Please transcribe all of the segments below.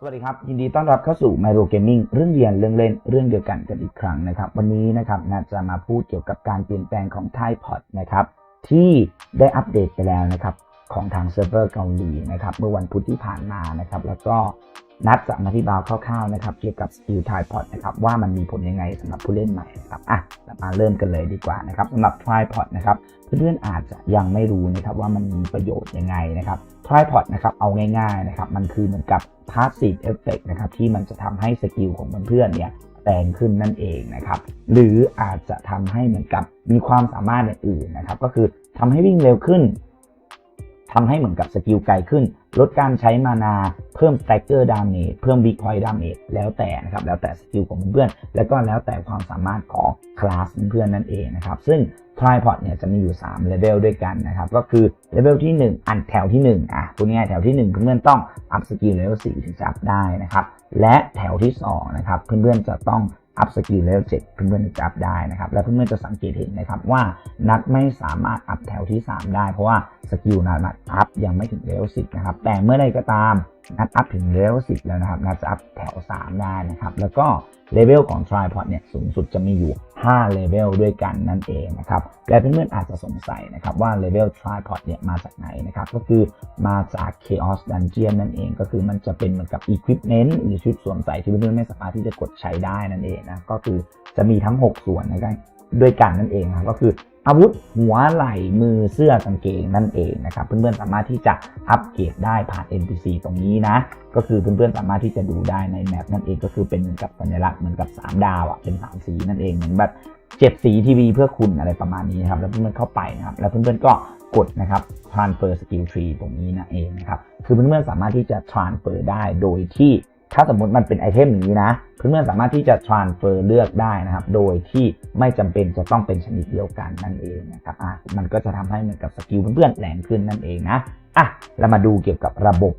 สวัสดีครับ ยินดีต้อนรับเข้าสู่ Myro Gaming เรื่องเรียนเรื่องเล่นเรื่องเดียวกันกันอีกครั้งนะครับ วันนี้นะครับนาจะมาพูดเกี่ยวกับการเปลี่ยนแปลงของ t i p o d นะครับที่ได้อัปเดตไปแล้วนะครับของทางเซิร์ฟเวอร์เกาหลีนะครับเมื่อวันพุธที่ผ่านมานะครับแล้วก็ นัดจะมาที่บาวคร่าวๆนะครับเกี่ยวกับสกิล t i p o d นะครับว่ามันมีผลยังไงสำหรับผู้เล่นใหม่นะครับอะมาเริ่มกันเลยดีกว่านะครับสำหรับ tripod นะครับเพื่อนๆอาจจะยังไม่รู้นะครับว่ามันมีประโยชน์ยังไงนะครับ tripod นะครับเอาง่ายๆนะครับมันคือเหมือนกับ passive effect นะครับที่มันจะทำให้สกิลของเพื่อนๆเนี่ยแรงขึ้นนั่นเองนะครับหรืออาจจะทำให้เหมือนกับมีความสามารถอื่นๆนะครับก็คือทำให้วิ่งเร็วขึ้น ทำให้เหมือนกับสกิลไกลขึ้น ลดการใช้มานา เพิ่ม stagger damage เพิ่ม big point damage แล้วแต่นะครับ แล้วแต่สกิลของเพื่อนๆ แล้วก็แล้วแต่ความสามารถของคลาสเพื่อนนั่นเองนะครับ ซึ่ง tripod เนี่ยจะมีอยู่3เลเวลด้วยกันนะครับ ก็คือเลเวลที่ 1 อันแถวที่ 1 อะพูดง่ายแถวที่ 1 เพื่อนๆต้องอัพสกิลเลเวล4ถึงจะอัพได้นะครับ และแถวที่2นะครับเพื่อนๆจะต้อง อัพสกิลเลเวล7เพื่อนๆจะอัพได้นะครับ และเพื่อนๆจะสังเกตเห็นนะครับว่านัดไม่สามารถอัพแถวที่ 3 ได้ เพราะว่าสกิลนัดอัพยังไม่ถึงเลเวลสิบนะครับแต่เมื่อใดก็ตาม นัดอัพถึงเลเวล10แล้วนะครับ นัดอัพแถว 3 ได้นะครับ แล้วก็เลเวลของ tripod เนี่ยสูงสุดจะมีอยู่ 5 เลเวลด้วยกันนั่นเองนะครับ และเพื่อนๆอาจจะสงสัยนะครับว่าเลเวล tripod เนี่ยมาจากไหนนะครับ ก็คือมาจาก chaos dungeon นั่นเอง ก็คือมันจะเป็นเหมือนกับ equipment หรือชุดสวมใส่ที่เพื่อนๆไม่สามารถที่จะกดใช้ได้นั่นเองนะ ก็คือจะมีทั้ง 6 ส่วนนะครับด้วยกันนั่นเองนะครับก็คือ อาวุธหัวไหล่มือเสื้อกางเกงนั่นเองนะครับ เพื่อนๆสามารถที่จะอัปเกรดได้ผ่าน NPC ตรงนี้นะ ก็คือเพื่อนๆสามารถที่จะดูได้ในแมปนั่นเองก็คือเป็นเหมือนกับสัญลักษณ์เหมือนกับ 3 ดาวอะเป็น3สีนั่นเองเหมือนแบบเจ็ดสีทีวีเพื่อคุณอะไรประมาณนี้นะครับ แล้วเพื่อนๆเข้าไปนะครับ แล้วเพื่อนๆก็กดนะครับ transfer skill tree ตรงนี้นั่นเองนะครับ คือเพื่อนๆสามารถที่จะ transfer ได้โดยที่ ถ้าสมมติมันเป็นไอเทมอย่างนี้นะเพื่อนๆสามารถที่จะ transfer เลือกได้นะครับ โดยที่ไม่จำเป็นจะต้องเป็นชนิดเดียวกันนั่นเองนะครับอะมันก็จะทำให้เหมือนกับสกิลเพื่อนๆแรงขึ้นนั่นเองนะอะเรามาดูเกี่ยวกับระบบ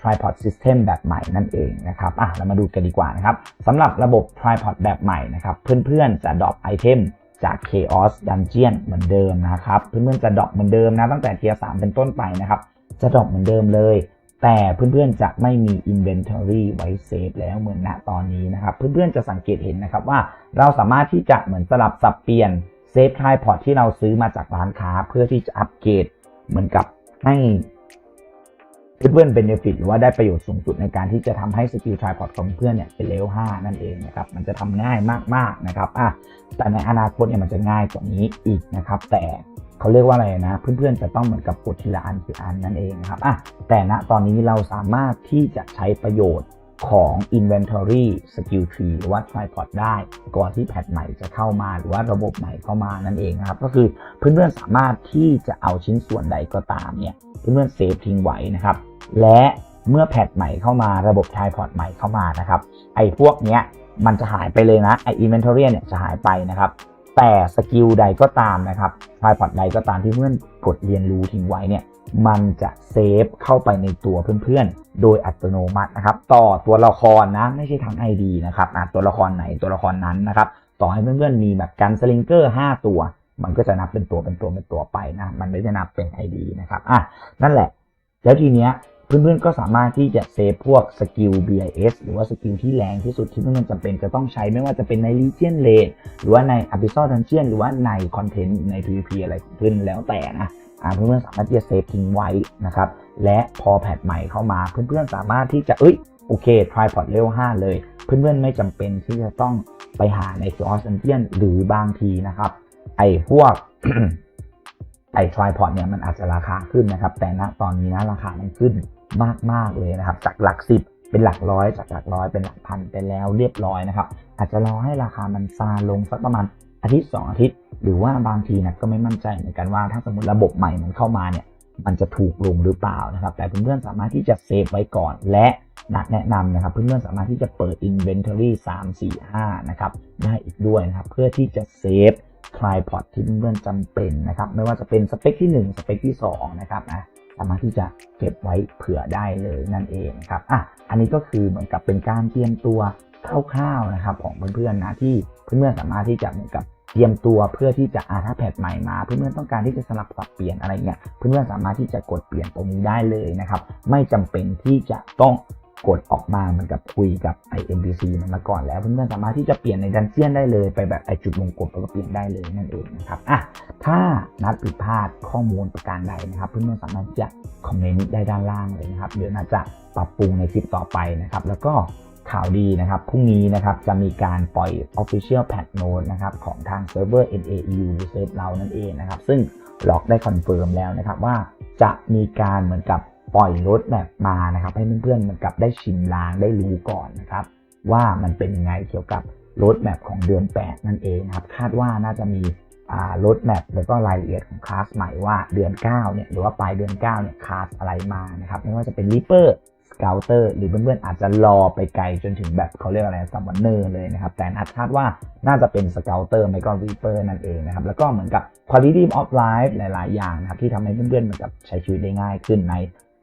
tripod system แบบใหม่นั่นเองนะครับอะเรามาดูกันดีกว่านะครับสำหรับระบบ tripod แบบใหม่นะครับเพื่อนๆจะดรอปไอเทมจาก chaos dungeon เหมือนเดิมนะครับ เพื่อนๆจะดรอปเหมือนเดิมนะตั้งแต่เทียร์3เป็นต้นไปนะครับจะดรอปเหมือนเดิมเลย แต่เพื่อนๆจะไม่มี inventory ไว้เซฟแล้วเหมือนณตอนนี้นะครับ เพื่อนๆจะสังเกตเห็นนะครับว่าเราสามารถที่จะเหมือนสลับสับเปลี่ยนเซฟ tripod ที่เราซื้อมาจากร้านค้า เพื่อที่จะอัปเกรดเหมือนกับให้เพื่อนๆเบนฟิตหรือว่าได้ประโยชน์สูงสุดในการที่จะทำให้สกิลทริพอดของเพื่อนเนี่ยเป็นเลเวล5นั่นเองนะครับ มันจะทำง่ายมากๆนะครับอะแต่ในอนาคตเนี่ยมันจะง่ายกว่านี้อีกนะครับ แต่ เขาเรียกว่าอะไรนะ เพื่อนๆจะต้องเหมือนกับกดทีละอันทีละอันนั่นเองนะครับอะแต่ณตอนนี้เราสามารถที่จะใช้ประโยชน์ของ inventory skill tree หรือว่า tripod ได้ ก่อนที่แพทใหม่จะเข้ามา หรือว่าระบบใหม่เข้ามานั่นเองนะครับ ก็คือเพื่อนๆสามารถที่จะเอาชิ้นส่วนใดก็ตามเนี่ยเพื่อนๆเซฟทิ้งไว้นะครับ และเมื่อแพทใหม่เข้ามาระบบ tripod ใหม่เข้ามานะครับ ไอ้พวกเนี้ยมันจะหายไปเลยนะไอ้ inventory เนี่ยจะหายไปนะครับ แต่สกิลใดก็ตามนะครับ tripod ใดก็ตามที่เพื่อนกดเรียนรู้ทิ้งไว้เนี่ยมันจะเซฟเข้าไปในตัวเพื่อนๆ โดยอัตโนมัตินะครับ ต่อตัวละครนะไม่ใช่ทาง ID นะครับตัวละครไหนตัวละครนั้นนะครับต่อให้เพื่อนๆมีแบบกันสลิงเกอร์ 5 ตัว มันก็จะนับเป็นตัวเป็นตัวเป็นตัวไปนะ มันไม่ได้นับเป็น ID นะครับอะนั่นแหละ แล้วทีเนี้ย เพื่อนๆก็สามารถที่จะเซฟพวกสกิล BIS หรือว่าสกิลที่แรงที่สุดที่เพื่อนๆจำเป็นจะต้องใช้ไม่ว่าจะเป็นใน Legion r a d หรือว่าใน Abyssal Dungeon หรือว่าในคอนเทนต์ใน PVP อะไรเพื่อนแล้วแต่นะเพื่อนๆสามารถที่จะเซฟทิ้งไว้นะครับและพอแพทใหม่เข้ามาเพื่อนๆสามารถที่จะเอ้ยโอเค tripod level 5 เลย เพื่อนๆไม่จำเป็นที่จะต้องไปหาใน Chaos Dungeon หรือบางทีนะครับ ไอ้พวกไอ้ tripod เนี่ยมันอาจจะราคาขึ้นนะครับ แต่ณตอนนี้นะราคามันขึ้น มากๆเลยนะครับ จากหลักสิบเป็นหลักร้อยจากหลักร้อยเป็นหลักพันไปแล้วเรียบร้อยนะครับ อาจจะรอให้ราคามันซาลงสักประมาณอาทิตย์ 2 อาทิตย์ หรือว่าบางทีนะก็ไม่มั่นใจเหมือนกันว่าถ้าสมมติระบบใหม่มันเข้ามาเนี่ยมันจะถูกลงหรือเปล่านะครับ แต่เพื่อนๆสามารถที่จะเซฟไว้ก่อน และนัดแนะนำนะครับ เพื่อนๆสามารถที่จะเปิด inventory 3 4 5 นะครับ ได้อีกด้วยนะครับ เพื่อที่จะเซฟ tripod ที่เพื่อนๆจำเป็นนะครับ ไม่ว่าจะเป็นสเปคที่ 1 สเปคที่ 2 นะครับนะ สามารถที่จะเก็บไว้เผื่อได้เลยนั่นเองครับอะอันนี้ก็คือเหมือนกับเป็นการเตรียมตัวคร่าวๆนะครับของเพื่อนๆนะที่เพื่อนๆสามารถที่จะเหมือนกับเตรียมตัวเพื่อที่จะอาถ้าแพทใหม่มา เพื่อนๆต้องการที่จะสลับสับเปลี่ยนอะไรเงี้ยเพื่อนๆสามารถที่จะกดเปลี่ยนตรงนี้ได้เลยนะครับ ไม่จำเป็นที่จะต้อง กดออกมาเหมือนกับคุยกับไอ NPC มันมาก่อนแล้วเพื่อนๆสามารถที่จะเปลี่ยนในดันเจียนได้เลยไปแบบไอจุดวงกลมแล้วก็เปลี่ยนได้เลยนั่นเองนะครับอะถ้านัดผิดพลาดข้อมูลประการใดนะครับ เพื่อนๆสามารถจะคอมเมนต์ได้ด้านล่างเลยนะครับเดี๋ยวน่าจะปรับปรุงในคลิปต่อไปนะครับ แล้วก็ข่าวดีนะครับพรุ่งนี้นะครับจะมีการปล่อย Official Patch Note นะครับของทางเซิร์ฟเวอร์ NAU หรือเซิร์ฟเรานั่นเองนะครับ ซึ่งล็อกได้คอนเฟิร์มแล้วนะครับว่าจะมีการเหมือนกับ ปล่อยรถแบบมานะครับ ให้เพื่อนๆเหมือนกับได้ชิมลางได้รู้ก่อนนะครับ ว่ามันเป็นยังไงเกี่ยวกับรถแมพของเดือน 8 นั่นเองนะครับ คาดว่าน่าจะมีรถแมพแล้วก็รายละเอียดของคลาสใหม่ว่าเดือน 9 เนี่ยหรือว่าปลายเดือน 9 เนี่ยคลาสอะไรมานะครับ ไม่ว่าจะเป็น Reaper Scouter หรือเพื่อนๆอาจจะรอไปไกลจนถึงแบบเขาเรียกอะไรซัมวันเนอร์เลยนะครับ แต่นัดคาดว่าน่าจะเป็น Scouter ไม่ก็ Reaper นั่นเองนะครับ แล้วก็เหมือนกับ Quality of Life หลาย ๆ อย่างนะครับที่ทำให้เพื่อนๆเหมือนกับใช้ชีวิตได้ง่ายขึ้นใน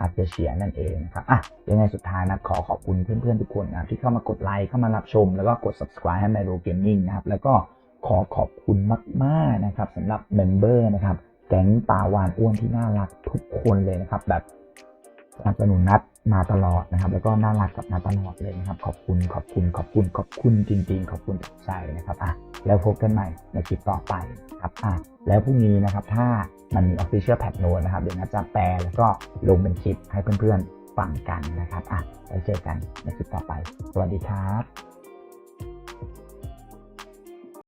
อาจจะเชียนั่นเองนะครับอะยังไงสุดท้ายนะขอขอบคุณเพื่อนๆทุกคนนะที่เข้ามากดไลค์เข้ามารับชม แล้วก็กด subscribe ให้ Miro Gaming นะครับแล้วก็ขอขอบคุณมากๆนะครับสำหรับเมมเบอร์นะครับแก๊งปาวานอ้วนที่น่ารักทุกคนเลยนะครับแบบสนับสนุนนัด มาตลอดนะครับ แล้วก็น่ารักกับนัดตลอดเลยนะครับ ขอบคุณขอบคุณขอบคุณขอบคุณจริง ๆ ขอบคุณจากใจนะครับอะแล้วพบกันใหม่ในคลิปต่อไปครับอะแล้วพรุ่งนี้นะครับถ้ามันมี Official p a t n o t นะครับเดี๋ยวนะจะแปลแล้วก็ลงเป็นคลิปให้เพื่อนๆฟังกันนะครับอะแล้วเจอกันในคลิปต่อไป สวัสดีครับ